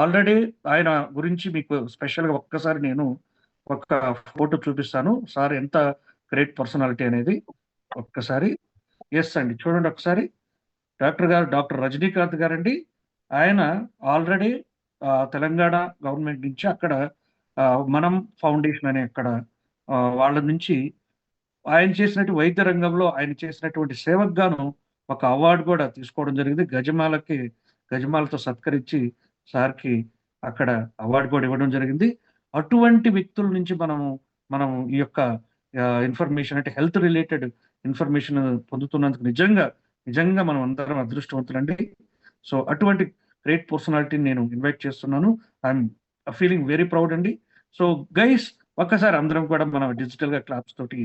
Already ఆయన గురించి మీకు స్పెషల్గా ఒక్కసారి నేను ఒక ఫోటో చూపిస్తాను. సార్ ఎంత గ్రేట్ పర్సనాలిటీ అనేది ఒక్కసారి. ఎస్ అండి చూడండి ఒకసారి. డాక్టర్ గారు డాక్టర్ రజనీకాంత్ గారండి. ఆయన ఆల్రెడీ తెలంగాణ గవర్నమెంట్ నుంచి అక్కడ మనం ఫౌండేషన్ అనే అక్కడ వాళ్ళ నుంచి ఆయన చేసినటువంటి వైద్య రంగంలో ఆయన చేసినటువంటి సేవకు గాను ఒక అవార్డు కూడా తీసుకోవడం జరిగింది. గజమాలకి గజమాలతో సత్కరించి సార్కి అక్కడ అవార్డు కూడా ఇవ్వడం జరిగింది. అటువంటి వ్యక్తుల నుంచి మనము మనం ఈ యొక్క ఇన్ఫర్మేషన్ అంటే హెల్త్ రిలేటెడ్ ఇన్ఫర్మేషన్ పొందుతున్నందుకు నిజంగా నిజంగా మనం అందరం అదృష్టవంతులండి. సో అటువంటి గ్రేట్ పర్సనాలిటీని నేను ఇన్వైట్ చేస్తున్నాను. ఐఎమ్ ఫీలింగ్ వెరీ ప్రౌడ్ అండి. సో గైస్ ఒక్కసారి అందరం కూడా మనం డిజిటల్గా క్లాప్స్ తోటి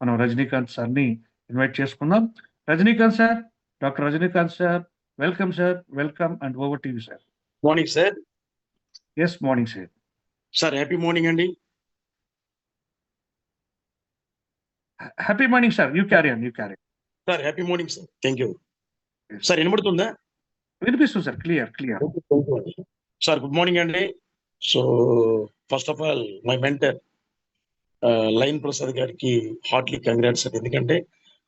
మనం రజనీకాంత్ సార్ని ఇన్వైట్ చేసుకుందాం. Rajinikanth sir doctor Rajinikanth sir welcome sir welcome and over TV sir. Morning sir yes morning sir sir happy morning అండి happy morning sir you carry on you carry sir happy morning sir thank you sir వినబడుతుందా? వినిపిస్తుంది sir clear clear sir good morning అండి so first of all my mentor line Prasad గారికి heartly congrats sir ఎందుకంటే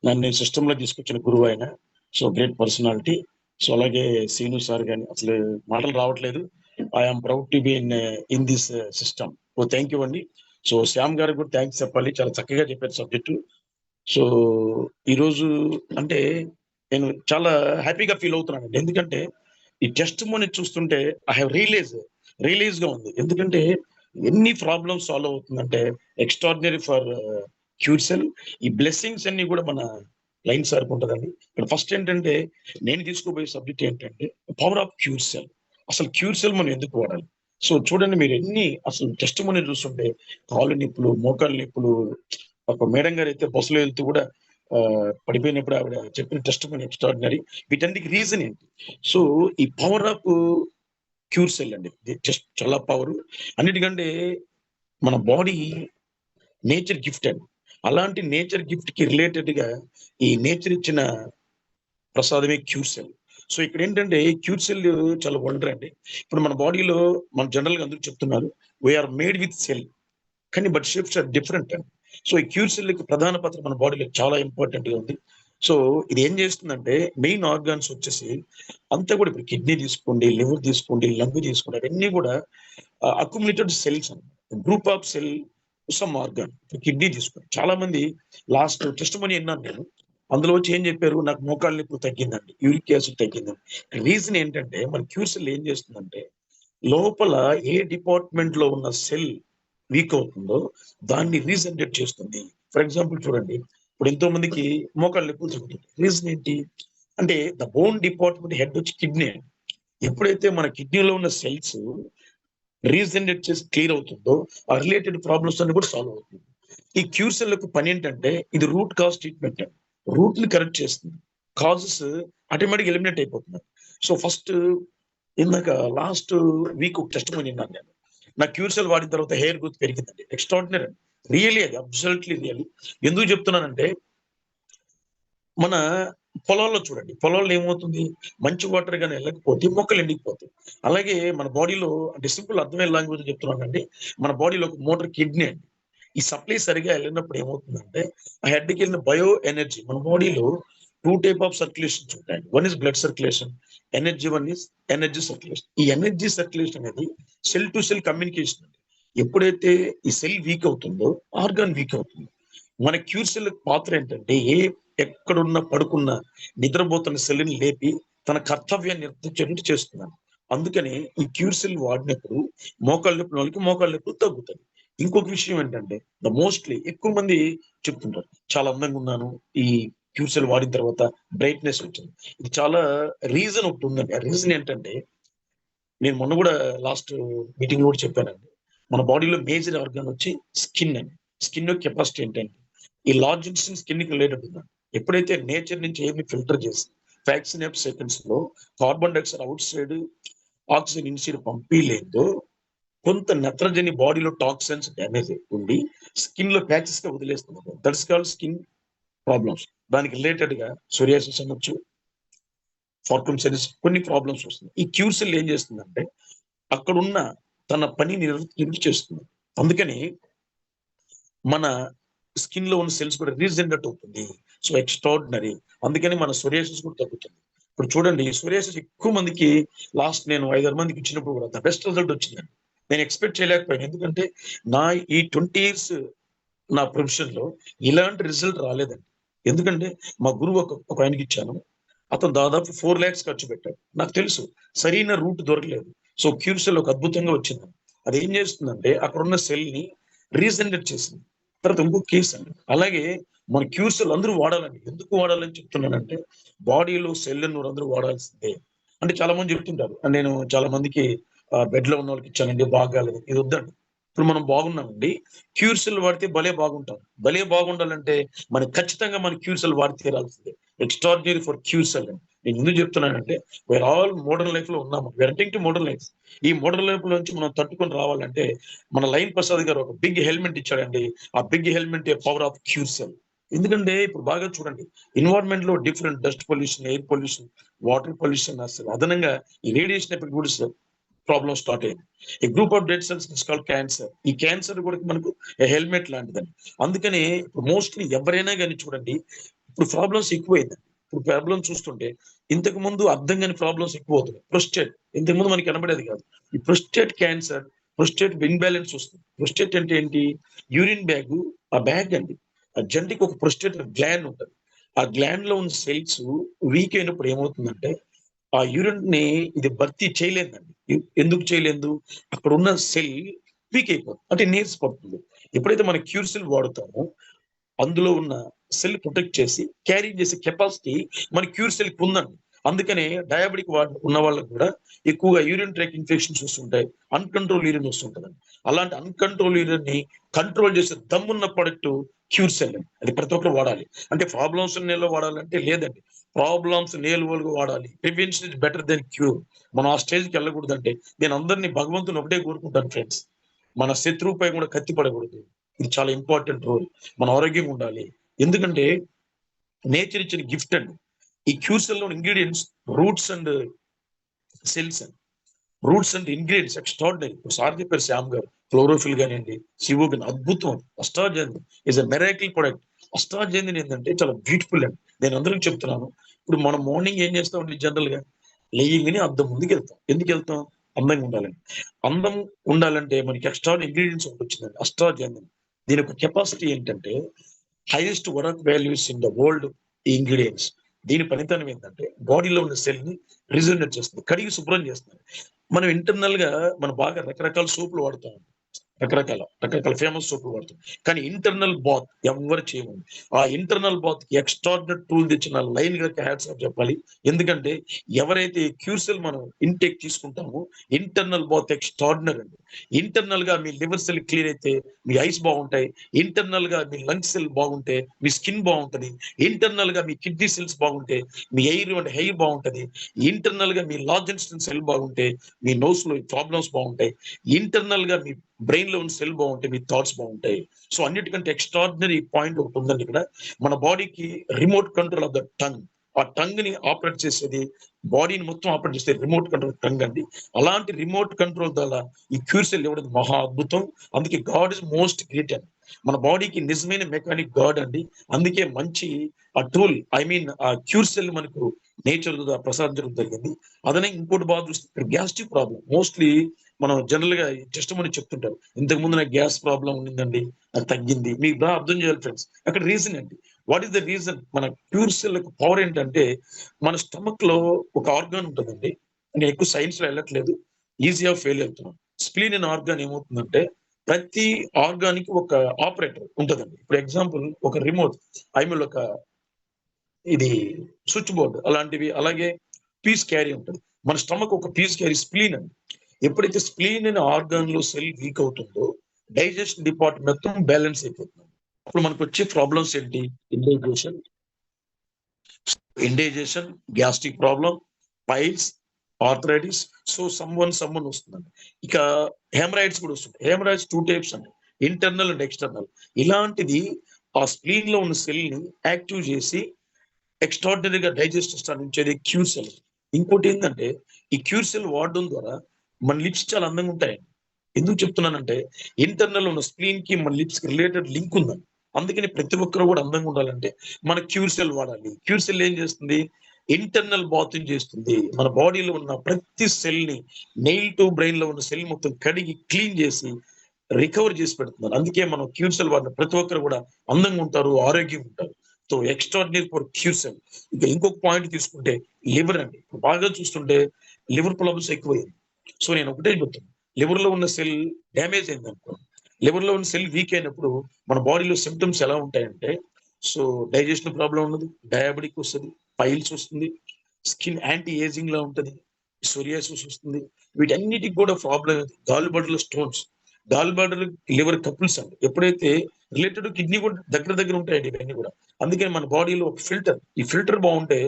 నన్ను సిస్టమ్లో తీసుకొచ్చిన గురువు ఆయన. సో గ్రేట్ పర్సనాలిటీ సో అలాగే సీను సార్ కానీ అసలు మాటలు రావట్లేదు. I'm proud to be in in this system oh thank you అండి. సో శ్యామ్ గారికి కూడా థ్యాంక్స్ చెప్పాలి. చాలా చక్కగా చెప్పారు సబ్జెక్టు సో ఈరోజు అంటే నేను చాలా హ్యాపీగా ఫీల్ అవుతున్నాను ఎందుకంటే ఈ టెస్ట్ మోని చూస్తుంటే ఐ హావ్ రియలైజ్ రియలైజ్గా ఉంది. ఎందుకంటే ఎన్ని ప్రాబ్లమ్స్ సాల్వ్ అవుతుందంటే ఎక్స్ట్రాడినరీ ఫర్ క్యూర్సెల్ ఈ బ్లెస్సింగ్స్ అన్ని కూడా మన లైన్ సార్ ఉంటుందండి. ఇక్కడ ఫస్ట్ ఏంటంటే నేను తీసుకోబోయే సబ్జెక్ట్ ఏంటంటే పవర్ ఆఫ్ క్యూర్ సెల్ అసలు క్యూర్ సెల్ మనం ఎందుకు వాడాలి? సో చూడండి మీరు ఎన్ని అసలు టెస్ట్ మనం చూస్తుంటే కాళ్ళు నిప్పులు మోకాళ్ళ నిప్పులు ఒక మేడం గారు అయితే బస్సులో వెళ్తూ కూడా పడిపోయినప్పుడు ఆవిడ చెప్పిన టెస్ట్ మనీ ఎక్స్ట్రాడినరీ వీటన్నిటికి రీజన్ ఏంటి? సో ఈ పవర్ ఆఫ్ క్యూర్ సెల్ అండి. జస్ట్ చాలా పవర్ అన్నిటికంటే మన బాడీ నేచర్ గిఫ్ట్ అండి. అలాంటి నేచర్ గిఫ్ట్కి రిలేటెడ్గా ఈ నేచర్ ఇచ్చిన ప్రసాదమే క్యూర్ సెల్ సో ఇక్కడ ఏంటంటే క్యూట్ సెల్ చాలా వండర్ అండి. ఇప్పుడు మన బాడీలో మన జనరల్గా అందరూ చెప్తున్నారు we are made with cell కానీ బట్ షేప్స్ ఆర్ డిఫరెంట్ అండి సో ఈ క్యూట్ సెల్కి ప్రధాన పాత్ర మన బాడీలో చాలా ఇంపార్టెంట్గా ఉంది. సో ఇది ఏం చేస్తుందంటే మెయిన్ ఆర్గాన్స్ వచ్చేసి అంతా కూడా ఇప్పుడు కిడ్నీ తీసుకోండి లివర్ తీసుకోండి లంగ్ తీసుకోండి అవన్నీ కూడా accumulated cells group of cell some మార్గం కిడ్నీ తీసుకుని చాలా మంది లాస్ట్ టెస్ట్ మనీ విన్నాను నేను. అందులో వచ్చి ఏం చెప్పారు? నాకు మోకాళ్ళ నొప్పి తగ్గిందండి యూరిక్ యాసిడ్ తగ్గిందండి. రీజన్ ఏంటంటే మన క్యూర్సెల్ ఏం చేస్తుందంటే లోపల ఏ డిపార్ట్మెంట్లో ఉన్న సెల్ వీక్ అవుతుందో దాన్ని రీజనరేట్ చేస్తుంది. ఫర్ ఎగ్జాంపుల్ చూడండి ఇప్పుడు ఎంతో మందికి మోకాళ్ళ నొప్పులు తగ్గుతుంది రీజన్ ఏంటి? అంటే ద బోన్ డిపార్ట్మెంట్ హెడ్ వచ్చి కిడ్నీ ఎప్పుడైతే మన కిడ్నీలో ఉన్న సెల్స్ రీజనరేట్ చేసి క్లియర్ అవుతుందో ఆ రిలేటెడ్ ప్రాబ్లమ్స్ అన్ని కూడా సాల్వ్ అవుతుంది. ఈ క్యూర్ సెల్లకు పని ఏంటంటే ఇది రూట్ కాజ్ ట్రీట్మెంట్. రూట్ని కరెక్ట్ చేస్తుంది. కాజెస్ ఆటోమేటిక్ ఎలిమినేట్ అయిపోతున్నాయి సో ఫస్ట్ ఇందాక లాస్ట్ వీక్ టెస్ట్ మనీ విన్నాను నేను. నా క్యూర్సెల్ వాడిన తర్వాత హెయిర్ గ్రోత్ పెరిగిందండి. ఎక్స్ట్రాడినరీ రియలీ అది అబ్సల్యూట్లీ రియలీ ఎందుకు చెప్తున్నానంటే మన పొలాల్లో చూడండి. పొలాల్లో ఏమవుతుంది? మంచి వాటర్ కానీ వెళ్ళకపోతే మొక్కలు ఎండిపోతాయి అలాగే మన బాడీలో అంటే సింపుల్ అర్థమయ్యే లాంగ్వేజ్ చెప్తున్నానండి. మన బాడీలో ఒక మోటార్ కిడ్నీ అండి. ఈ సప్లై సరిగా వెళ్ళినప్పుడు ఏమవుతుందంటే ఆ హెడ్కి వెళ్ళిన బయో ఎనర్జీ మన బాడీలో టూ టైప్ ఆఫ్ సర్క్యులేషన్ చూడండి. One is blood circulation energy one is energy circulation ఈ ఎనర్జీ సర్క్యులేషన్ అనేది సెల్ టు సెల్ కమ్యూనికేషన్ అండి. ఎప్పుడైతే ఈ సెల్ వీక్ అవుతుందో ఆర్గాన్ వీక్ అవుతుంది. మన క్యూర్ సెల్ పాత్ర ఏంటంటే ఏ ఎక్కడున్న పడుకున్న నిద్రపోతున్న సెల్ని లేపి తన కర్తవ్యాన్ని నిర్వర్తించేటట్టు చేస్తున్నాను అందుకని ఈ క్యూర్ సెల్ వాడినప్పుడు మోకాళ్ళ నొప్పి వాళ్ళకి మోకాళ్ళ నొప్పులు తగ్గుతుంది ఇంకొక విషయం ఏంటంటే ద మోస్ట్లీ ఎక్కువ మంది చెప్తుంటారు చాలా అందంగా ఉన్నాను. ఈ క్యూర్ సెల్ వాడిన తర్వాత బ్రైట్నెస్ వచ్చింది. ఇది చాలా రీజన్ ఒకటి ఉందండి. ఆ రీజన్ ఏంటంటే నేను మొన్న కూడా లాస్ట్ మీటింగ్ కూడా చెప్పానండి. మన బాడీలో మేజర్ ఆర్గాన్ వచ్చి స్కిన్ అండి. స్కిన్ యొక్క కెపాసిటీ ఏంటంటే ఈ లార్జ్ ఇన్స్టెంట్ స్కిన్కి రిలేటెడ్ ఉందండి. ఎప్పుడైతే నేచర్ నుంచి ఏమి ఫిల్టర్ చేసి వ్యాక్సిన్ సెకండ్స్లో carbon dioxide outside oxygen inside పంపించలేదో కొంత నత్రజని బాడీలో టాక్సిన్స్ డ్యామేజ్ ఉండి స్కిన్లో ప్యాచెస్గా వదిలేస్తున్నారు. దట్స్ కాల్ స్కిన్ ప్రాబ్లమ్స్ దానికి రిలేటెడ్గా సోరియాసిస్ అనొచ్చు ఫార్కమ్ సెరిస్ కొన్ని ప్రాబ్లమ్స్ వస్తున్నాయి. ఈ క్యూర్ సెల్ ఏం చేస్తుందంటే అక్కడున్న తన పని నిర్వృత్తి చేస్తుంది అందుకని మన స్కిన్లో ఉన్న సెల్స్ కూడా రీజనరేట్ అవుతుంది. సో ఎక్స్ట్రాడినరీ అందుకని మన సొరియాసిస్ కూడా తగ్గుతుంది. ఇప్పుడు చూడండి సొరియాసిస్ ఎక్కువ మందికి లాస్ట్ నేను ఐదారు మందికి ఇచ్చినప్పుడు కూడా ద బెస్ట్ రిజల్ట్ వచ్చిందండి. నేను ఎక్స్పెక్ట్ చేయలేకపోయాను. ఎందుకంటే నా ఈ ట్వంటీ ఇయర్స్ నా ప్రొఫెషన్లో ఇలాంటి రిజల్ట్ రాలేదండి. ఎందుకంటే మా గురువు ఒక ఒక ఆయనకి ఇచ్చాను. అతను దాదాపు ఫోర్ ల్యాక్స్ ఖర్చు పెట్టాడు. నాకు తెలుసు సరైన రూట్ దొరకలేదు. సో క్యూర్సెల్ ఒక అద్భుతంగా వచ్చింది. అది ఏం చేస్తుందంటే అక్కడ ఉన్న సెల్ని రీజనరేట్ చేసింది. తర్వాత ఇంకో కేస్ అండి. అలాగే మన క్యూర్సెల్ అందరూ వాడాలండి. ఎందుకు వాడాలని చెప్తున్నానంటే బాడీలో సెల్ అందరూ వాడాల్సిందే అంటే చాలా మంది చెప్తుంటారు. నేను చాలా మందికి బెడ్లో ఉన్న వాళ్ళకి ఇచ్చానండి బాగాలేదు. ఇది వద్దండి. ఇప్పుడు మనం బాగున్నామండి. క్యూర్సెల్ వాడితే భలే బాగుంటాం. భలే బాగుండాలంటే మనం ఖచ్చితంగా మన క్యూర్సెల్ వాడి తీరాల్సిందే. ఎక్స్ట్రాడినరీ ఫర్ క్యూర్సెల్ అండి. నేను ఎందుకు చెప్తున్నానంటే వేర్ ఆల్ మోడర్న్ లైఫ్లో ఉన్నాము. వెంటింగ్ టు మోడర్న్ లైఫ్ ఈ మోడర్న్ లైఫ్ నుంచి మనం తట్టుకొని రావాలంటే మన లైన్ ప్రసాద్ గారు ఒక బిగ్ హెల్మెట్ ఇచ్చాడండి. ఆ big helmet power of cure cell ఎందుకంటే ఇప్పుడు బాగా చూడండి. ఎన్వైర్న్మెంట్లో different dust pollution air pollution water pollution అసలు అదనంగా ఈ రేడియేషన్ ఎఫెక్ట్ కూడా ప్రాబ్లమ్ స్టార్ట్ అయింది. ఈ group of dead cells is call cancer ఈ క్యాన్సర్ కూడా మనకు హెల్మెట్ లాంటిదండి. అందుకని ఇప్పుడు మోస్ట్లీ ఎవరైనా కానీ చూడండి ఇప్పుడు ప్రాబ్లమ్స్ ఎక్కువైంది ఇప్పుడు ప్రాబ్లం చూస్తుంటే ఇంతకు ముందు అర్థం కాని ప్రాబ్లమ్స్ ఎక్కువ అవుతున్నాయి ప్రొస్టేట్ ఇంతకు ముందు మనకి కనబడేది కాదు. ఈ ప్రొస్టేట్ క్యాన్సర్ ప్రొస్టేట్ ఇన్బ్యాలెన్స్ వస్తుంది. ప్రొస్టేట్ అంటే ఏంటి? యూరిన్ బ్యాగ్ ఆ బ్యాగ్ అండి. ఆ జంటికి ఒక ప్రొస్టేట్ గ్లాండ్ ఉంటుంది. ఆ గ్లాండ్లో ఉన్న సెల్స్ వీక్ అయినప్పుడు ఏమవుతుందంటే ఆ యూరిన్ని ఇది భర్తీ చేయలేదండి. ఎందుకు చేయలేదు? అక్కడ ఉన్న సెల్ వీక్ అయిపోతుంది. అంటే నీర్స్ పడుతుంది ఎప్పుడైతే మన క్యూర్ సెల్ వాడుతామో అందులో ఉన్న సెల్ ప్రొటెక్ట్ చేసి క్యారీ చేసే కెపాసిటీ మన క్యూర్ సెల్ ఉందండి. అందుకనే డయాబెటిక్ ఉన్న వాళ్ళకి కూడా ఎక్కువగా యూరిన్ ట్రాక్ ఇన్ఫెక్షన్స్ వస్తుంటాయి. అన్కంట్రోల్ యూరిన్ వస్తుంటుందండి. అలాంటి అన్కంట్రోల్ యూరిన్ని కంట్రోల్ చేసే దమ్మున్న ప్రొడక్ట్ క్యూర్ సెల్ అది ప్రతి ఒక్కరు వాడాలి. అంటే ప్రాబ్లమ్స్ నేలో వాడాలంటే లేదండి. ప్రాబ్లమ్స్ నేలువలుగా వాడాలి. Prevention is better than cure. మనం ఆ స్టేజ్కి వెళ్ళకూడదంటే నేను అందరినీ భగవంతుని ఒకటే కోరుకుంటాను ఫ్రెండ్స్. మన శత్రువుపై కూడా కత్తి పడకూడదు. ఇది చాలా ఇంపార్టెంట్ రోల్. మన ఆరోగ్యంగా ఉండాలి. ఎందుకంటే నేచర్ ఇచ్చిన గిఫ్ట్ అండి. ఈ క్యూసెల్లో ingredients roots and cells and. Roots and ingredients extraordinary. Sir చెప్పారు శ్యామ్ గారు క్లోరోఫిల్ కానివ్వండి సివో కానీ అద్భుతం అష్టాజంది ఇస్ అ మెరాకిల్ ప్రొడక్ట్ అష్టాజంది ఏంటంటే చాలా బ్యూటిఫుల్ అండి. నేను అందరికి చెప్తున్నాను. ఇప్పుడు మనం మార్నింగ్ ఏం చేస్తామండి జనరల్గా? లేయింగ్ని అద్దం ముందుకు వెళ్తాం. ఎందుకు వెళ్తాం? అందంగా ఉండాలని అందం ఉండాలంటే మనకి ఎక్స్ట్రా ఇంగ్రీడియంట్స్ ఒకటి వచ్చిందండి అష్టాజంది దీని యొక్క కెపాసిటీ ఏంటంటే highest work values in the world ఈ ఇంగ్రీడియంట్స్ దీని పనితనం ఏంటంటే బాడీలో ఉన్న సెల్ని రిజనరేట్ చేస్తుంది కడిగి శుభ్రం చేస్తుంది. మనం ఇంటర్నల్గా మనం బాగా రకరకాల సోపులు వాడుతాం రకరకాల రకరకాల ఫేమస్ సోపులు వాడుతాం కానీ ఇంటర్నల్ బాత్ ఎవరు చేయము. ఆ ఇంటర్నల్ బాత్కి ఎక్స్ట్రాడినరీ టూల్ తెచ్చిన లైన్గా హ్యాట్స్ ఆఫ్ చెప్పాలి. ఎందుకంటే ఎవరైతే క్యూర్సెల్ మనం ఇంటేక్ తీసుకుంటామో ఇంటర్నల్ బాత్ ఎక్స్ట్రాడినరీ అండి. ఇంటర్నల్గా మీ లివర్ సెల్ క్లియర్ అయితే మీ ఐస్ బాగుంటాయి. ఇంటర్నల్గా మీ లంగ్ సెల్ బాగుంటే మీ స్కిన్ బాగుంటది. ఇంటర్నల్గా మీ కిడ్నీ సెల్స్ బాగుంటే మీ ఎయిర్ అండ్ హెయిర్ బాగుంటది. ఇంటర్నల్గా మీ లార్జ్ సెల్ బాగుంటే మీ నోస్లో ప్రాబ్లమ్స్ బాగుంటాయి. ఇంటర్నల్గా మీ బ్రెయిన్లో ఉన్న సెల్ బాగుంటాయి మీ థాట్స్ బాగుంటాయి. సో అన్నిటికంటే ఎక్స్ట్రాడినరీ పాయింట్ ఒకటి ఉందండి ఇక్కడ. మన బాడీకి remote control of the tongue ఆ టంగ్ని ఆపరేట్ చేసేది బాడీని మొత్తం ఆపరేట్ చేస్తే రిమోట్ కంట్రోల్ టంగ్ అండి. అలాంటి రిమోట్ కంట్రోల్ ద్వారా ఈ క్యూర్సెల్ ఇవ్వడం మహా అద్భుతం. అందుకే గాడ్ ఇస్ మోస్ట్ గ్రేట్ అండి. మన బాడీకి నిజమైన మెకానిక్ గాడ్ అండి. అందుకే మంచి ఆ టూల్ ఐ మీన్ ఆ క్యూర్సెల్ మనకు నేచర్ ప్రసాదించడం జరిగింది. అదనే ఇంకోటి బాగా చూస్తే గ్యాస్ట్రిక్ ప్రాబ్లం మోస్ట్లీ మనం జనరల్గా టెస్ట్ చెప్తుంటారు. ఇంతకు ముందు నాకు గ్యాస్ ప్రాబ్లం ఉండిందండి నాకు తగ్గింది. మీకు బాగా అర్థం చేయాలి ఫ్రెండ్స్ అక్కడ రీజన్ ఏంటి? వాట్ ఈస్ ద రీజన్ మన ప్యూర్ సెల్ పవర్ ఏంటంటే మన స్టమక్లో ఒక ఆర్గాన్ ఉంటుందండి. నేను ఎక్కువ సైన్స్లో వెళ్ళట్లేదు. ఈజీగా ఫెయిల్ అవుతున్నాను స్ప్లీన్ అనే ఆర్గాన్ ఏమవుతుందంటే ప్రతి ఆర్గానికి ఒక ఆపరేటర్ ఉంటుందండి. ఇప్పుడు ఎగ్జాంపుల్ ఒక రిమోట్ ఐ మీన్ ఒక ఇది స్విచ్ బోర్డ్ అలాంటివి అలాగే పీస్ క్యారీ ఉంటుంది. మన స్టమక్ ఒక పీస్ క్యారీ స్ప్లీన్ అండి. ఎప్పుడైతే స్ప్లీన్ అనే ఆర్గాన్లో సెల్ వీక్ అవుతుందో డైజెషన్ డిపార్ట్మెంట్ మొత్తం బ్యాలెన్స్ అయిపోతుంది. అప్పుడు మనకు వచ్చే ప్రాబ్లమ్స్ ఏంటి? Indigestion indigestion gastric problem piles arthritis so some one some one వస్తుందండి. ఇక హెమరాయిడ్స్ కూడా వస్తుంది హెమరాయిడ్స్ టూ టైప్స్ అండి. ఇంటర్నల్ అండ్ ఎక్స్టర్నల్ ఇలాంటిది ఆ స్ప్లీన్లో ఉన్న సెల్ని యాక్టివ్ చేసి ఎక్స్ట్రాడినరీగా డైజెస్ట్ అందించేది క్యూర్ సెల్ ఇంకోటి ఏంటంటే ఈ క్యూర్ సెల్ వాడడం ద్వారా మన లిప్స్ చాలా అందంగా ఉంటాయి. ఎందుకు చెప్తున్నానంటే ఇంటర్నల్ ఉన్న స్క్రీన్కి మన లిప్స్కి రిలేటెడ్ లింక్ ఉందని అందుకని ప్రతి ఒక్కరు కూడా అందంగా ఉండాలంటే మన క్యూర్ సెల్ వాడాలి. క్యూర్ సెల్ ఏం చేస్తుంది? ఇంటర్నల్ బాతింగ్ చేస్తుంది. మన బాడీలో ఉన్న ప్రతి సెల్ని నెయిల్ టు బ్రెయిన్లో ఉన్న సెల్ మొత్తం కడిగి క్లీన్ చేసి రికవర్ చేసి పెడుతున్నారు. అందుకే మనం క్యూర్ సెల్ వాడిన ప్రతి ఒక్కరు కూడా అందంగా ఉంటారు ఆరోగ్యంగా ఉంటారు. So extraordinary for cure cell. ఇక ఇంకొక పాయింట్ తీసుకుంటే లివర్ అండి. బాగా చూస్తుంటే లివర్ ప్రాబ్లమ్స్ ఎక్కువైంది సో నేను ఒకటే చెప్తాను లివర్లో ఉన్న సెల్ డ్యామేజ్ అయింది అనుకో లివర్లో ఉన్న సెల్ వీక్ అయినప్పుడు మన బాడీలో సిమ్టమ్స్ ఎలా ఉంటాయంటే సో డైజెషన్ ప్రాబ్లం ఉన్నది డయాబెటిక్ వస్తుంది పైల్స్ వస్తుంది స్కిన్ యాంటీ ఏజింగ్ లా ఉంటది సోరియాసిస్ వస్తుంది. వీటన్నిటికి కూడా problem gall bladder stones gall bladder liver couples అండి. ఎప్పుడైతే రిలేటెడ్ కిడ్నీ కూడా దగ్గర దగ్గర ఉంటాయండి ఇవన్నీ కూడా. అందుకని మన బాడీలో ఒక ఫిల్టర్ ఈ ఫిల్టర్ బాగుంటే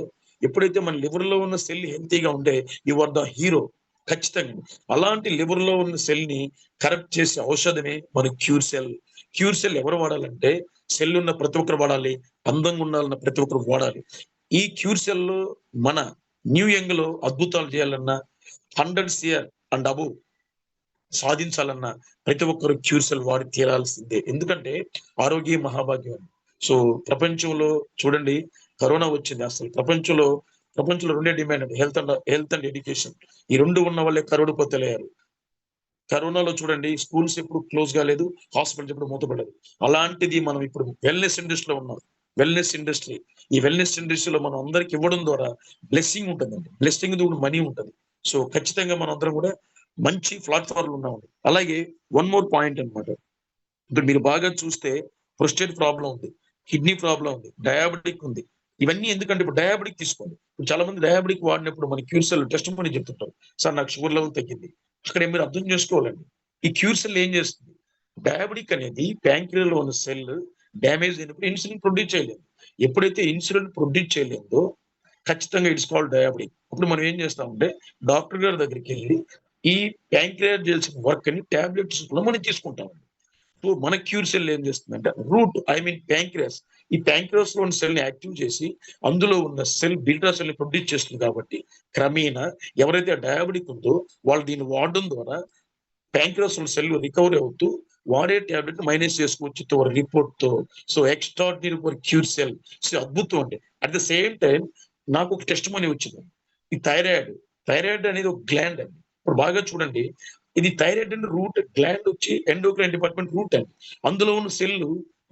ఎప్పుడైతే మన లివర్లో ఉన్న సెల్ హెల్తీగా ఉంటే యు ఆర్ ద హీరో ఖచ్చితంగా. అలాంటి లివర్లో ఉన్న సెల్ని కరెక్ట్ చేసే ఔషధమే మన క్యూర్ సెల్ క్యూర్ సెల్ ఎవరు వాడాలంటే సెల్ ఉన్న ప్రతి ఒక్కరు వాడాలి అందంగా ఉండాలన్న ప్రతి ఒక్కరు వాడాలి. ఈ క్యూర్ సెల్లో మన న్యూ యంగ్లో అద్భుతాలు చేయాలన్నా హండ్రెడ్ సియర్ అండ్ అబు సాధించాలన్నా ప్రతి ఒక్కరు క్యూర్ సెల్ వాడి తీరాల్సిందే. ఎందుకంటే ఆరోగ్య మహాభాగ్యం. సో ప్రపంచంలో చూడండి కరోనా వచ్చింది. అసలు ప్రపంచంలో ప్రపంచంలో రెండే డిమాండ్ అండి. Health and health and education. ఈ రెండు ఉన్న వాళ్ళే కరోడుపోతలేరు కరోనాలో చూడండి స్కూల్స్ ఎప్పుడు క్లోజ్ కాలేదు హాస్పిటల్స్ ఎప్పుడు మూతపడలేదు. అలాంటిది మనం ఇప్పుడు వెల్నెస్ ఇండస్ట్రీలో ఉన్నాం. Wellness industry. ఈ వెల్నెస్ ఇండస్ట్రీలో మనం అందరికి ఇవ్వడం ద్వారా బ్లెస్సింగ్ ఉంటుందండి. బ్లెస్సింగ్ కూడా మనీ ఉంటుంది. సో ఖచ్చితంగా మనం అందరం కూడా మంచి ప్లాట్ఫామ్లు ఉన్నామండి. అలాగే వన్ మోర్ పాయింట్ అన్నమాట. ఇప్పుడు మీరు బాగా చూస్తే ప్రొస్టేట్ ప్రాబ్లం ఉంది కిడ్నీ ప్రాబ్లం ఉంది డయాబెటిక్ ఉంది. ఇవన్నీ ఎందుకంటే ఇప్పుడు డయాబెటిక్ తీసుకోండి. చాలా మంది డయాబెటిక్ వాడినప్పుడు మన క్యూర్సెల్ టెస్ట్ మనీ చెప్తుంటారు. సార్ నాకు షుగర్ లెవెల్ తగ్గింది. అక్కడ మీరు అర్థం చేసుకోవాలండి. ఈ క్యూర్సెల్ ఏం చేస్తుంది? డయాబెటిక్ అనేది ప్యాంక్రియలో ఉన్న సెల్ డ్యామేజ్ అయినప్పుడు ఇన్సులిన్ ప్రొడ్యూస్ చేయలేదు. ఎప్పుడైతే ఇన్సులిన్ ప్రొడ్యూస్ చేయలేదో ఖచ్చితంగా ఇట్స్ కాల్డ్ డయాబెటిక్ అప్పుడు మనం ఏం చేస్తామంటే డాక్టర్ గారి దగ్గరికి వెళ్ళి ఈ ప్యాంక్రియర్ చేయాల్సిన వర్క్ అని టాబ్లెట్స్ కూడా మనం తీసుకుంటామండి. మన క్యూర్ సెల్ ఏం చేస్తుందంటే రూట్ ఐ మీన్ ప్యాంక్రియాస్. ఈ ప్యాంక్రియాస్లో ఉన్న సెల్ని యాక్టివ్ చేసి అందులో ఉన్న సెల్ బీటా సెల్ని ప్రొడ్యూస్ చేస్తుంది కాబట్టి క్రమేణా ఎవరైతే డయాబెటిక్ ఉందో వాళ్ళు దీన్ని వాడడం ద్వారా ప్యాంక్రియాస్ సెల్ రికవరీ అవుతూ వాడే టాబ్లెట్ మైనస్ చేసుకోవచ్చు తోర రిపోర్ట్తో so extraordinary for cure cell. So అద్భుతం అండి. అట్ ద సేమ్ టైం నాకు ఒక టెస్ట్ మనీ వచ్చింది. ఈ థైరాయిడ్. థైరాయిడ్ అనేది ఒక గ్లాండ్ అండి. ఇప్పుడు బాగా చూడండి ఇది థైరాయిడ్ అండ్ రూట్ గ్లాండ్ వచ్చి ఎండోక్రైన్ డిపార్ట్మెంట్ రూట్ అండి. అందులో ఉన్న సెల్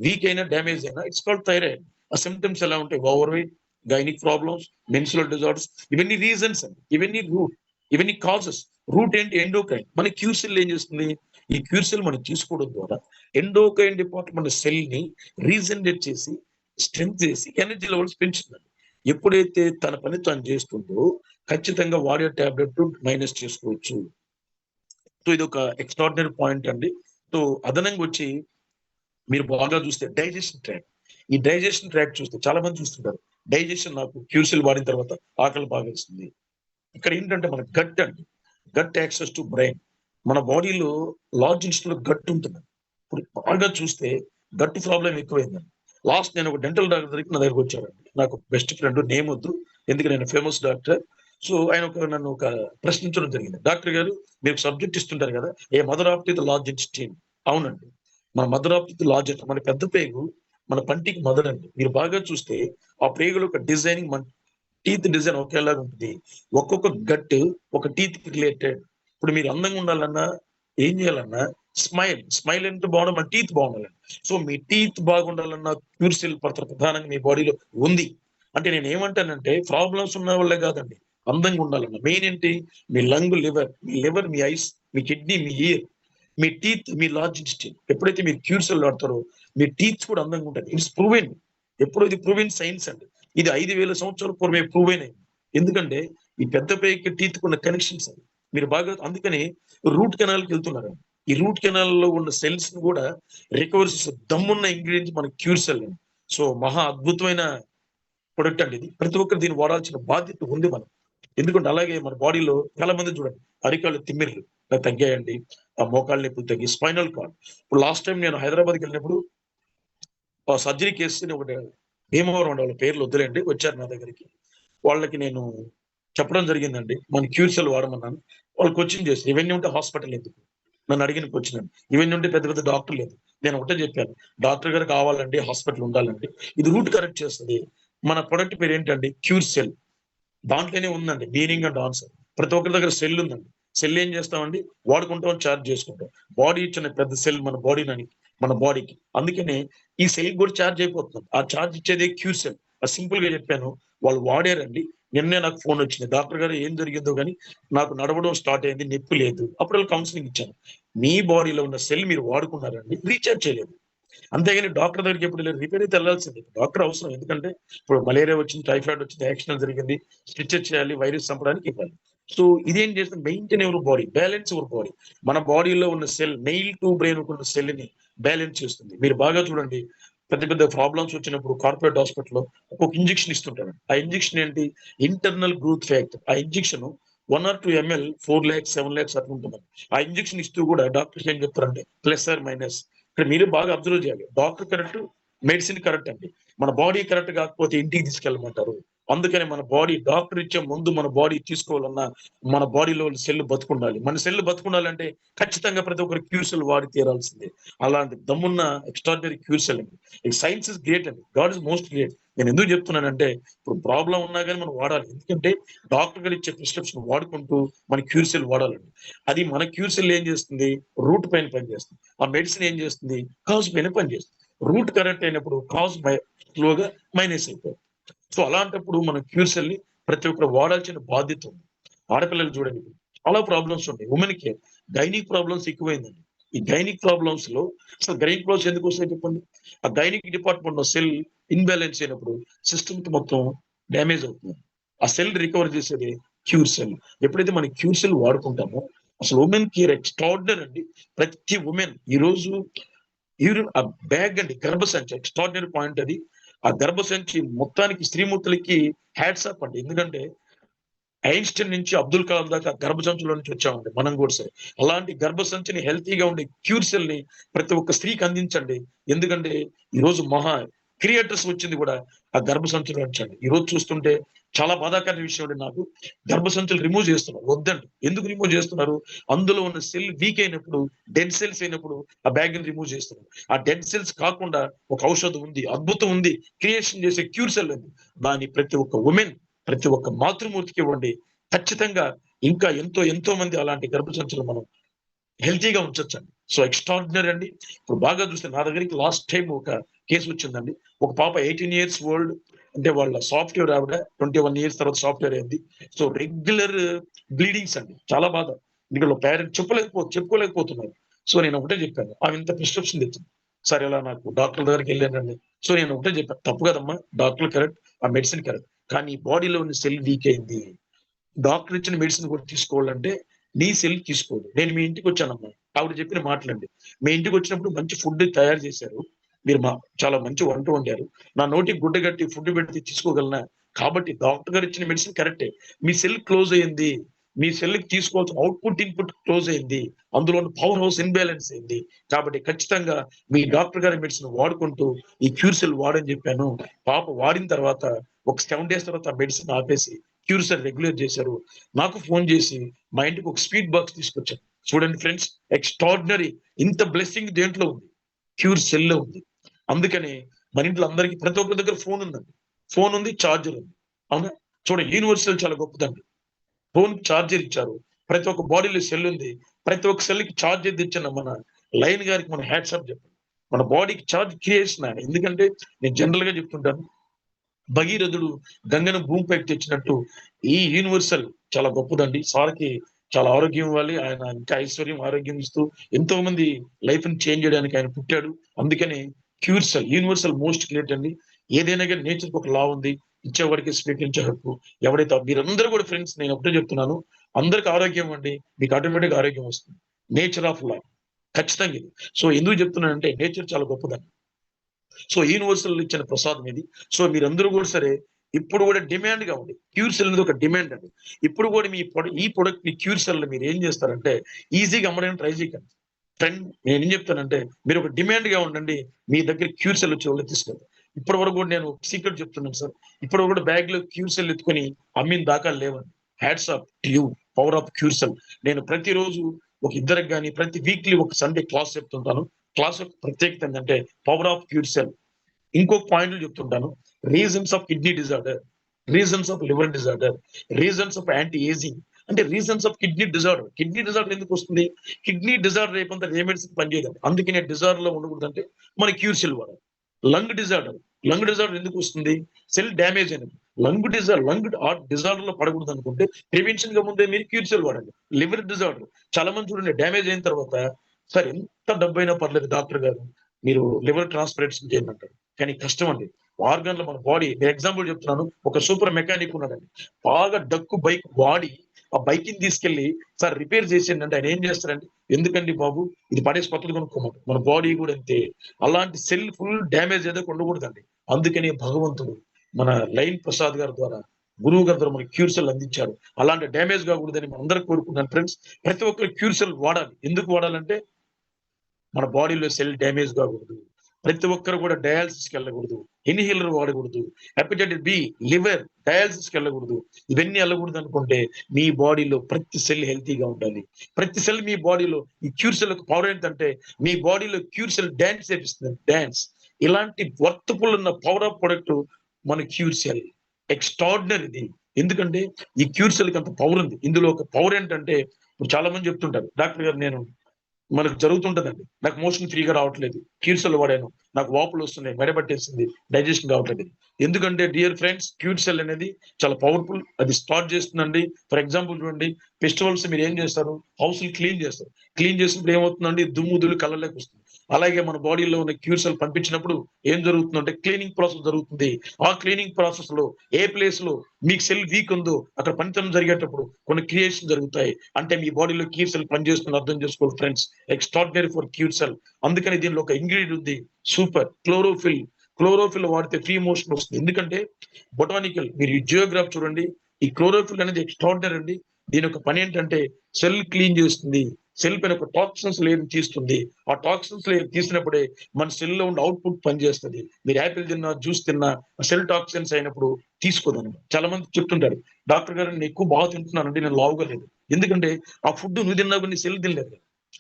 వీక్ అయినా డ్యామేజ్ అయినా ఇట్స్ కాల్డ్ థైరాయిడ్ ఆ సిమ్టమ్స్ ఎలా ఉంటాయి? Overweight gynaec problems menstrual disorders ఇవన్నీ రీజన్స్ అండి. ఇవన్నీ రూట్ ఇవన్నీ కాజెస్ రూట్ ఏంటి? ఎండోక్రైన్ మన క్యూసెల్ ఏం చేస్తుంది? ఈ క్యూసెల్ మనం తీసుకోవడం ద్వారా ఎండోక్రైన్ డిపార్ట్మెంట్ సెల్ని రీజనరేట్ చేసి స్ట్రెంగ్ చేసి ఎనర్జీ లెవెల్స్ పెంచుతుంది. ఎప్పుడైతే తన పని తను చేస్తుందో ఖచ్చితంగా వాడే టాబ్లెట్ మైనస్ చేసుకోవచ్చు. సో ఇది ఒక ఎక్స్ట్రాడినరీ పాయింట్ అండి. సో అదనంగా వచ్చి మీరు బాగా చూస్తే డైజెషన్ ట్రాక్ ఈ డైజెషన్ ట్రాక్ చూస్తే చాలా మంది చూస్తుంటారు. డైజెషన్ నాకు క్యూసిల్ వాడిన తర్వాత ఆకలి బాగా వేస్తుంది. ఇక్కడ ఏంటంటే మన గట్ అండి. గట్ యాక్సెస్ టు బ్రెయిన్ మన బాడీలో లార్జ్లో గట్ ఉంటుంది. ఇప్పుడు బాగా చూస్తే గట్ ప్రాబ్లం ఎక్కువైందండి. లాస్ట్ నేను ఒక డెంటల్ డాక్టర్ దగ్గరికి నా దగ్గరకు వచ్చాడండి నాకు బెస్ట్ ఫ్రెండ్ నేమ్ వద్దు. ఎందుకంటే నేను ఫేమస్ డాక్టర్ సో ఆయన ఒక నన్ను ఒక ప్రశ్నించడం జరిగింది. డాక్టర్ గారు మీరు సబ్జెక్ట్ ఇస్తుంటారు కదా a mother of the lodge team? అవునండి. మన మదర్ ఆఫ్ ది లార్జ్ మన పెద్ద పేగు మన పంటికి మదర్ అండి. మీరు బాగా చూస్తే ఆ పేగులో ఒక డిజైనింగ్ మన టీత్ డిజైన్ ఒకేలాగా ఉంటుంది. ఒక్కొక్క గట్ ఒక టీత్ రిలేటెడ్ ఇప్పుడు మీరు అందంగా ఉండాలన్నా ఏం చేయాలన్నా స్మైల్ స్మైల్ ఎంత బాగుండాలి మన టీత్ బాగుండాలండి సో మీ టీత్ బాగుండాలన్నా క్యూర్సిల్ పడతారు ప్రధానంగా మీ బాడీలో ఉంది. అంటే నేను ఏమంటానంటే ప్రాబ్లమ్స్ ఉన్న వాళ్ళే కాదండి. అందంగా ఉండాలన్న మెయిన్ ఏంటి? మీ లంగ్ లివర్ మీ లివర్ మీ ఐస్ మీ కిడ్నీ మీ ఇయర్ మీ టీత్ మీ లార్జ్ ఇంటెస్టైన్ ఎప్పుడైతే మీరు క్యూర్సెల్ వాడతారో మీ టీత్ కూడా అందంగా ఉంటుంది ఇట్స్ ప్రూవెన్ ఎప్పుడు ఇది ప్రూవెన్ సైన్స్ అండి. ఇది ఐదు వేల సంవత్సరాల పూర్వమే ప్రూవెన్ అయింది. ఎందుకంటే ఈ పెద్ద పైకి టీత్ ఉన్న కనెక్షన్స్ అవి. మీరు బాగా అందుకని రూట్ కెనాల్కి వెళ్తున్నారు. ఈ రూట్ కెనాల్లో ఉన్న సెల్స్ని కూడా రికవర్ దమ్మున్న ఇంగ్రీడియంట్స్ మనకి క్యూర్ సెల్ సో మహా అద్భుతమైన ప్రొడక్ట్ అండి ఇది. ప్రతి ఒక్కరు దీన్ని వాడాల్సిన బాధ్యత ఉంది మనం ఎందుకంటే అలాగే మన బాడీలో చాలా మంది చూడండి అరికాళ్ళు తిమ్మిర్లు తగ్గాయండి ఆ మోకాళ్ళ నొప్పులు తగ్గి స్పైనల్ కార్డ్ ఇప్పుడు లాస్ట్ టైం నేను హైదరాబాద్కి వెళ్ళినప్పుడు ఆ సర్జరీ కేసు ఒకటి భీమవరం ఉండే వాళ్ళ పేర్లు వద్దులేండి వచ్చారు నా దగ్గరికి. వాళ్ళకి నేను చెప్పడం జరిగిందండి మన క్యూర్ సెల్ వాడమన్నాను. వాళ్ళు కోచింగ్ చేసి ఇవన్నీ ఉంటే హాస్పిటల్ ఎందుకు? నన్ను అడిగిన క్వశ్చన్ ఇవన్నీ ఉంటే పెద్ద పెద్ద డాక్టర్ లేదు నేను ఒకటే చెప్పాను డాక్టర్ గారు కావాలండి హాస్పిటల్ ఉండాలండి. ఇది రూట్ కరెక్ట్ చేస్తుంది. మన ప్రొడక్ట్ పేరు ఏంటండి? Cure cell. దాంట్లోనే ఉందండి మీనింగ్ అండ్ ఆన్సర్ ప్రతి ఒక్కరి దగ్గర సెల్ ఉందండి. సెల్ ఏం చేస్తామండి? వాడుకుంటాం చార్జ్ చేసుకుంటాం. బాడీ ఇచ్చిన పెద్ద సెల్ మన బాడీని మన బాడీకి. అందుకనే ఈ సెల్ కూడా చార్జ్ అయిపోతుంది. ఆ చార్జ్ ఇచ్చేది క్యూ సెల్. సింపుల్గా చెప్పాను. వాళ్ళు వాడారండి. నిన్నే నాకు ఫోన్ వచ్చింది. డాక్టర్ గారు ఏం జరిగిందో కానీ నాకు నడవడం స్టార్ట్ అయింది నొప్పి లేదు. అప్పుడు వాళ్ళు కౌన్సిలింగ్ ఇచ్చాను. మీ బాడీలో ఉన్న సెల్ మీరు వాడుకున్నారండి రీఛార్జ్ చేయలేదు. అంతేగాని డాక్టర్ దగ్గరికి ఎప్పుడు లేదు రిపేర్ అయితే వెళ్ళాల్సింది. డాక్టర్ అవసరం. ఎందుకంటే ఇప్పుడు మలేరియా వచ్చింది టైఫాయిడ్ వచ్చింది యాక్సిడెంట్ జరిగింది స్టిచెస్ చేయాలి వైరస్ చంపడానికి ఇవ్వాలి. సో ఇదేం చేస్తుంది? మెయింటైన్ ఎవరు బాడీ బ్యాలెన్స్ ఎవరు బాడీ. మన బాడీలో ఉన్న సెల్ నెయిల్ టు బ్రెయిన్ ఉన్న సెల్ని బ్యాలెన్స్ చేస్తుంది. మీరు బాగా చూడండి. పెద్ద పెద్ద ప్రాబ్లమ్స్ వచ్చినప్పుడు కార్పొరేట్ హాస్పిటల్లో ఒక్కొక్క ఇంజెక్షన్ ఇస్తుంటారు. ఆ ఇంజెక్షన్ ఏంటి? Internal growth factor. ఆ injection one or two ML four lakhs seven lakhs అట్లా ఉంటుంది. ఆ ఇంజెక్షన్ ఇస్తూ కూడా డాక్టర్స్ ఏం చెప్తారంటే ప్లస్ ఆర్ మైనస్. ఇక్కడ మీరు బాగా అబ్జర్వ్ చేయాలి. డాక్టర్ కరెక్ట్ మెడిసిన్ కరెక్ట్ అండి. మన బాడీ కరెక్ట్ కాకపోతే ఇంటికి తీసుకెళ్ళమంటారు. అందుకని మన బాడీ డాక్టర్ ఇచ్చే ముందు మన బాడీ తీసుకోవాలన్నా మన బాడీలో సెల్ బతుకుండాలి. మన సెల్ బతుకుండాలంటే ఖచ్చితంగా ప్రతి ఒక్కరు క్యూర్సెల్ వాడి తీరాల్సిందే. అలాంటి దమ్మున్న ఎక్స్ట్రాడినరీ క్యూర్సెల్ అండి. సైన్స్ ఇస్ గ్రేట్ అండి. గాడ్ ఇస్ మోస్ట్ గ్రేట్ నేను ఎందుకు చెప్తున్నానంటే ఇప్పుడు ప్రాబ్లం ఉన్నా కానీ మనం వాడాలి. ఎందుకంటే డాక్టర్ గారు ఇచ్చే ప్రిస్క్రిప్షన్ వాడుకుంటూ మన క్యూర్ సెల్ వాడాలండి. అది మన క్యూర్ సెల్ ఏం చేస్తుంది? రూట్ పైన పనిచేస్తుంది. ఆ మెడిసిన్ ఏం చేస్తుంది? కాజ్ పైన పనిచేస్తుంది. రూట్ కరెక్ట్ అయినప్పుడు కాజ్ స్లోగా మైనస్ అయిపోతుంది సో అలాంటప్పుడు మన క్యూర్ సెల్ని ప్రతి ఒక్కరు వాడాల్సిన బాధ్యత ఉంది. ఆడపిల్లలు చూడండి. చాలా ప్రాబ్లమ్స్ ఉన్నాయి. Women care. గైనిక్ ప్రాబ్లమ్స్ ఎక్కువైందండి. ఈ గైనిక్ ప్రాబ్లమ్స్లో అసలు గైనిక్ ప్రాబ్లమ్స్ ఎందుకు వస్తాయి చెప్పండి? ఆ గైనిక్ డిపార్ట్మెంట్లో సెల్ ఇన్బ్యాలెన్స్ అయినప్పుడు సిస్టమ్ మొత్తం డ్యామేజ్ అవుతుంది. ఆ సెల్ రికవర్ చేసేది క్యూర్ సెల్ ఎప్పుడైతే మనం క్యూర్ సెల్ వాడుకుంటామో అసలు ఉమెన్ కేర్ ఎక్స్ట్రాడినరీ అండి. ప్రతి ఉమెన్ ఈ రోజు ఈవెన్ ఆ బ్యాగ్ అండి గర్భసంచి ఎక్స్ట్రాడినరీ పాయింట్ అది. ఆ గర్భసంచి మొత్తానికి స్త్రీమూర్తులకి హ్యాట్సాప్ అప్ అండి. ఎందుకంటే ఐన్స్టీన్ నుంచి అబ్దుల్ కలాం దాకా గర్భసంచులో నుంచి వచ్చామండి మనం కూడా సరే. అలాంటి గర్భసంచిని హెల్తీగా ఉండే క్యూర్ సెల్ని ప్రతి ఒక్క స్త్రీకి అందించండి. ఎందుకంటే ఈరోజు మహా క్రియేటర్స్ వచ్చింది కూడా ఆ గర్భసంచులు అండి. ఈ రోజు చూస్తుంటే చాలా బాధాకర విషయం అండి నాకు. గర్భసంచులు రిమూవ్ చేస్తున్నారు. వద్దండి. ఎందుకు రిమూవ్ చేస్తున్నారు? అందులో ఉన్న సెల్ వీక్ అయినప్పుడు డెడ్ సెల్స్ అయినప్పుడు ఆ బ్యాగ్ని రిమూవ్ చేస్తున్నారు. ఆ డెడ్ సెల్స్ కాకుండా ఒక ఔషధం ఉంది అద్భుతం ఉంది. క్రియేషన్ చేసే క్యూర్ సెల్ ఉంది దాని ప్రతి ఒక్క ఉమెన్ ప్రతి ఒక్క మాతృమూర్తికి ఇవ్వండి. ఖచ్చితంగా ఇంకా ఎంతో ఎంతో మంది అలాంటి గర్భసంచులు మనం హెల్తీగా ఉంచొచ్చండి. సో ఎక్స్ట్రాడినరీ అండి. ఇప్పుడు బాగా చూస్తే నా దగ్గరికి లాస్ట్ టైం ఒక కేసు వచ్చిందండి. ఒక పాప ఎయిటీన్ ఇయర్స్ ఓల్డ్. అంటే వాళ్ళ సాఫ్ట్వేర్ ఆవిడ ట్వంటీ వన్ ఇయర్స్ తర్వాత సాఫ్ట్వేర్ అయింది. సో రెగ్యులర్ బ్లీడింగ్స్ అండి. చాలా బాధ. ఇక్కడ పేరెంట్ చెప్పలేకపో చెప్పుకోలేకపోతున్నారు. సో నేను ఒకటే చెప్పాను. ఆమె ఇంత ప్రిస్క్రిప్షన్ తెచ్చింది. సరే ఇలా నాకు డాక్టర్ దగ్గరికి వెళ్ళానండి సో నేను ఒకటే చెప్పాను తప్పు కదమ్మా. Doctor correct. ఆ మెడిసిన్ కరెక్ట్. కానీ బాడీలో ఉన్న సెల్ వీక్ అయింది. డాక్టర్ ఇచ్చిన మెడిసిన్ కూడా తీసుకోవాలంటే నీ సెల్ తీసుకోదు నేను మీ ఇంటికి వచ్చానమ్మా. ఆవిడ చెప్పిన మాటలండి. మీ ఇంటికి వచ్చినప్పుడు మంచి ఫుడ్ తయారు చేశారు. మీరు మా చాలా మంచి వంట వండారు. నా నోటికి గుడ్డ కట్టి ఫుడ్ పెడితే తీసుకోగలనా? కాబట్టి డాక్టర్ గారు ఇచ్చిన మెడిసిన్ కరెక్టే మీ సెల్ క్లోజ్ అయింది. మీ సెల్కి అవుట్పుట్ ఇన్పుట్ క్లోజ్ అయింది. అందులో పవర్ హౌస్ ఇన్బ్యాలెన్స్ అయింది. కాబట్టి ఖచ్చితంగా మీ డాక్టర్ గారి మెడిసిన్ వాడుకుంటూ ఈ క్యూర్ సెల్ వాడని చెప్పాను. పాప వాడిన తర్వాత ఒక సెవెన్ డేస్ తర్వాత ఆ మెడిసిన్ ఆపేసి క్యూర్ సెల్ రెగ్యులేట్ చేశారు. నాకు ఫోన్ చేసి మా ఇంటికి ఒక స్పీడ్ బాక్స్ తీసుకొచ్చాను చూడండి ఫ్రెండ్స్ ఎక్స్ట్రాడినరీ ఇంత బ్లెస్సింగ్ దేంట్లో ఉంది? క్యూర్ సెల్లో ఉంది. అందుకని మన ఇంట్లో అందరికీ ప్రతి ఒక్కరి దగ్గర ఫోన్ ఉందండి. ఫోన్ ఉంది ఛార్జర్ ఉంది. అవునా? చూడండి యూనివర్సల్ చాలా గొప్పదండి. ఫోన్ ఛార్జర్ ఇచ్చారు. ప్రతి ఒక్క బాడీలో సెల్ ఉంది. ప్రతి ఒక్క సెల్కి ఛార్జర్ తెచ్చిన మన లైన్ గారికి మన హ్యాట్సాప్ చెప్పండి. మన బాడీకి ఛార్జ్ క్రియేషన్ ఆయన ఎందుకంటే నేను జనరల్గా చెప్తుంటాను. భగీరథుడు గంగను భూమిపైకి తెచ్చినట్టు ఈ యూనివర్సల్ చాలా గొప్పదండి. సార్కి చాలా ఆరోగ్యం ఇవ్వాలి. ఆయన ఇంకా ఐశ్వర్యం ఆరోగ్యం ఇస్తూ ఎంతో మంది లైఫ్ని చేంజ్ చేయడానికి ఆయన పుట్టాడు. అందుకని క్యూర్సల్ యూనివర్సల్ మోస్ట్ గ్రేట్ అండి. ఏదైనా కానీ నేచర్ ఒక లా ఉంది. ఇచ్చేవాడికి స్వీకరించే హక్కు ఎవడైతే మీరందరూ కూడా ఫ్రెండ్స్ నేను ఒకటే చెప్తున్నాను. అందరికి ఆరోగ్యం అండి. మీకు ఆటోమేటిక్ ఆరోగ్యం వస్తుంది. Nature of life. ఖచ్చితంగా ఇది. సో ఎందుకు చెప్తున్నానంటే నేచర్ చాలా గొప్పదని. సో యూనివర్సల్ ఇచ్చిన ప్రసాదం ఇది. సో మీరందరూ కూడా సరే ఇప్పుడు కూడా డిమాండ్గా ఉంది. క్యూర్ సెల్ అనేది ఒక డిమాండ్ అండి ఇప్పుడు కూడా మీ ఈ ప్రొడక్ట్ని క్యూర్ సెల్ మీరు ఏం చేస్తారంటే ఈజీగా అమ్మడానికి ట్రై చేయకండి. ఫ్రెండ్ నేను ఏం చెప్తానంటే మీరు ఒక డిమాండ్గా ఉండండి. మీ దగ్గర క్యూర్ సెల్ వచ్చే వాళ్ళు తీసుకెళ్తారు. ఇప్పటి వరకు కూడా నేను సీక్రెట్ చెప్తున్నాను సార్. ఇప్పటి వరకు కూడా బ్యాగ్లో క్యూర్సెల్ ఎత్తుకొని అమ్మిన దాకా లేవండి. Hats off you power of cure cell నేను ప్రతిరోజు ఒక ఇద్దరికి కానీ ప్రతి వీక్లీ ఒక సండే క్లాస్ చెప్తుంటాను. క్లాస్ యొక్క ప్రత్యేకత ఏంటంటే పవర్ ఆఫ్ క్యూర్సెల్ ఇంకొక పాయింట్లు చెప్తుంటాను. Reasons of kidney disorder reasons of liver disorder reasons of anti ageing అంటే reasons of kidney disorder kidney disorder ఎందుకు వస్తుంది? కిడ్నీ డిజార్డర్ అయిపోతే ఏ మెడిసిన్ పనిచేయదు అందుకనే డిజార్డర్లో ఉండకూడదు అంటే మన క్యూర్సెల్ వాడాలి. Lung disorder. లంగ్ డిజార్డర్ ఎందుకు వస్తుంది? సెల్ డ్యామేజ్ అయినది. లంగ్ డిజార్డర్ లంగ్ డిజార్డర్లో పడకూడదు అనుకుంటే ప్రివెన్షన్గా ముందే మీరు క్యూర్సెల్ వాడండి లివర్ డిజార్డర్. చాలా మంది చూడండి డ్యామేజ్ అయిన తర్వాత సార్ ఎంత డబ్బు అయినా పర్లేదు డాక్టర్ గారు మీరు లివర్ ట్రాన్స్ప్లాంటేషన్ చేయండి అంటారు. కానీ కష్టం అండి. ఆర్గన్లో మన బాడీ నేను ఎగ్జాంపుల్ చెప్తున్నాను ఒక సూపర్ మెకానిక్ ఉన్నాడండి. బాగా డక్కు బైక్ వాడి ఆ బైక్ని తీసుకెళ్ళి సార్ రిపేర్ చేసేయండి. అంటే ఆయన ఏం చేస్తారండి? ఎందుకండి బాబు? ఇది పడేసి కొత్తలు కొనుక్కోమంటారు మన బాడీ కూడా అంతే. అలాంటి సెల్ ఫుల్ డ్యామేజ్ ఏదో ఉండకూడదండి అందుకని భగవంతుడు మన లైన్ ప్రసాద్ గారి ద్వారా గురువు గారి ద్వారా మనకి క్యూర్సెల్ అందించారు అలాంటి డ్యామేజ్ కాకూడదని మనం అందరూ కోరుకుంటున్నాను ఫ్రెండ్స్ ప్రతి ఒక్కరు క్యూర్సెల్ వాడాలి. ఎందుకు వాడాలంటే మన బాడీలో సెల్ డ్యామేజ్ కాకూడదు. ప్రతి ఒక్కరు కూడా డయాలసిస్కి వెళ్ళకూడదు. ఇన్హీలర్ వాడకూడదు. హెపటైటిస్ బి లివర్ డయాలసిస్కి వెళ్ళకూడదు. ఇవన్నీ వెళ్ళకూడదు అనుకుంటే మీ బాడీలో ప్రతి సెల్ హెల్తీగా ఉండాలి. ప్రతి సెల్ మీ బాడీలో ఈ క్యూర్ సెల్ పవర్ ఏంటంటే మీ బాడీలో క్యూర్ సెల్ డాన్స్ చేపిస్తుంది. డాన్స్. ఇలాంటి వర్త్ఫుల్ ఉన్న పవర్ ఆఫ్ ప్రొడక్ట్ మన క్యూర్ సెల్. ఎక్స్ట్రాడినరీది ఎందుకంటే ఈ క్యూర్ సెల్కి అంత పవర్ ఉంది. ఇందులో ఒక పవర్ ఏంటంటే ఇప్పుడు చాలా మంది చెప్తుంటారు. డాక్టర్ గారు నేను మనకు జరుగుతుంటదండి. నాకు మోషన్ ఫ్రీగా రావట్లేదు. క్యూర్సెల్ వాడాను. నాకు వాపులు వస్తున్నాయి. మెడబట్టేసింది. డైజెషన్ కావట్లేదు. ఎందుకంటే డియర్ ఫ్రెండ్స్ క్యూర్సెల్ అనేది చాలా పవర్ఫుల్. అది స్టార్ట్ చేస్తుందండి. ఫర్ ఎగ్జాంపుల్ చూడండి. ఫెస్టివల్స్ మీరు ఏం చేస్తారు? హౌస్ క్లీన్ చేస్తారు. క్లీన్ చేసినప్పుడు ఏమవుతుందండి? దుమ్ము దులు కళ్ళలోకి వస్తుంది. అలాగే మన బాడీలో ఉన్న క్యూర్సెల్ పంపించినప్పుడు ఏం జరుగుతుందంటే క్లీనింగ్ ప్రాసెస్ జరుగుతుంది. ఆ క్లీనింగ్ ప్రాసెస్లో ఏ ప్లేస్లో మీకు సెల్ వీక్ ఉందో అక్కడ పనితనం జరిగేటప్పుడు కొన్ని క్రియేషన్ జరుగుతాయి. అంటే మీ బాడీలో క్యూర్ సెల్ పనిచేస్తుంది అర్థం చేసుకోవాలి friends. Extraordinary for cure cell. అందుకని దీనిలో ఒక ఇంగ్రీడియంట్ ఉంది. సూపర్. క్లోరోఫిల్. క్లోరోఫిల్ వాడితే ఫ్రీ మోషన్ వస్తుంది. ఎందుకంటే బొటానికల్ మీరు జియోగ్రాఫ్ చూడండి. ఈ క్లోరోఫిల్ అనేది ఎక్స్ట్రాడినరీ అండి. దీని యొక్క పని ఏంటంటే సెల్ క్లీన్ చేస్తుంది. సెల్ పైన ఒక టాక్సిన్స్ లేయర్ తీస్తుంది. ఆ టాక్సిన్స్ లేయర్ తీసినప్పుడే మన సెల్లో ఉండే అవుట్పుట్ పనిచేస్తుంది. మీరు యాపిల్ తిన్నా జ్యూస్ తిన్నా సెల్ టాక్సిన్స్ అయినప్పుడు తీసుకోదని చాలా మంది చెప్తుంటారు డాక్టర్ గారు నేను ఎక్కువ బాగా తింటున్నానండి నేను లావుగా లేదు. ఎందుకంటే ఆ ఫుడ్ నువ్వు తిన్నా కొన్ని సెల్ తినలేదు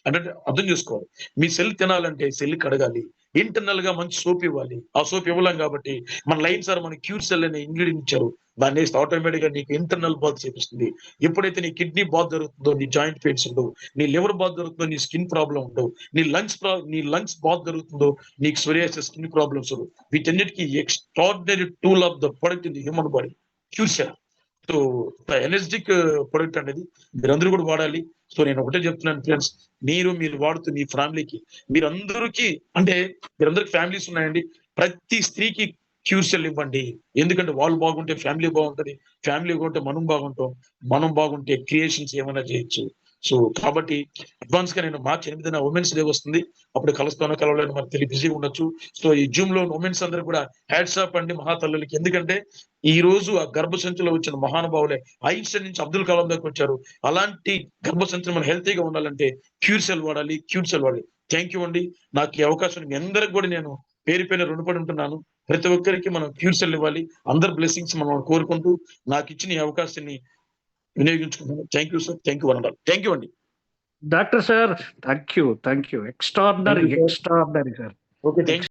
అంటే అర్థం చేసుకోవాలి. మీ సెల్ తినాలంటే సెల్ కడగాలి. ఇంటర్నల్గా మంచి సోప్ ఇవ్వాలి. ఆ సోప్ ఇవ్వలేం కాబట్టి మన లైన్ సార్ మన క్యూర్ సెల్ అనే ఇంగ్రీడియంట్ ఇచ్చారు దాన్ని వేస్తే ఆటోమేటిక్గా నీకు ఇంటర్నల్ బాత్ చేపిస్తుంది. ఎప్పుడైతే నీ కిడ్నీ బాత్ జరుగుతుందో నీ జాయింట్ పెయిన్స్ ఉండవు నీ లివర్ బాత్ జరుగుతుందో నీ స్కిన్ ప్రాబ్లం ఉండవు నీ లంగ్స్ నీ లంగ్స్ బాత్ జరుగుతుందో నీకు సొరియాసిస్ స్కిన్ ప్రాబ్లమ్స్ ఉండవు. వీటన్నిటికీ extraordinary tool of the product in the human body cure cell. So energetic product uh, అనేది మీరందరూ కూడా వాడాలి. సో నేను ఒకటే చెప్తున్నాను ఫ్రెండ్స్ మీరు మీరు వాడుతూ మీ ఫ్యామిలీకి మీరందరికీ అంటే మీరందరికి ఫ్యామిలీస్ ఉన్నాయండి. ప్రతి స్త్రీకి క్యూర్సెల్ ఇవ్వండి. ఎందుకంటే వాళ్ళు బాగుంటే ఫ్యామిలీ బాగుంటది ఫ్యామిలీ బాగుంటే మనం బాగుంటాం మనం బాగుంటే క్రియేషన్స్ ఏమైనా చేయొచ్చు. సో కాబట్టి అడ్వాన్స్గా నేను మార్చి ఎనిమిదిన ఉమెన్స్ డే వస్తుంది. అప్పుడు కలుస్తానో కలవలేను మనకు తెలియ బిజీగా ఉండొచ్చు. సో ఈ జూమ్లో ఉమెన్స్ అందరూ కూడా హ్యాట్సాప్ అండి మహాతల్లులకి. ఎందుకంటే ఈ రోజు ఆ గర్భసంచిలో వచ్చిన మహానుభావులే ఐన్స్టైన్ నుంచి అబ్దుల్ కలాం దాకా వచ్చారు. అలాంటి గర్భసంచిని మనం హెల్తీగా ఉండాలంటే క్యూర్ సెల్ వాడాలి క్యూర్ సెల్ వాడాలి. థ్యాంక్ యూ అండి. నాకు ఈ అవకాశం మీ అందరికి కూడా నేను పేరు పైన రుణపడి ఉంటున్నాను. ప్రతి ఒక్కరికి మనం క్యూర్ సెల్ ఇవ్వాలి. అందరు బ్లెస్సింగ్స్ మనం కోరుకుంటూ నాకు ఇచ్చిన ఈ అవకాశాన్ని వినియోగించుకుంటున్నాను. Thank you sir thank you one thank you అండి. Doctor sir thank you thank you extraordinary. Extraordinary sir okay thank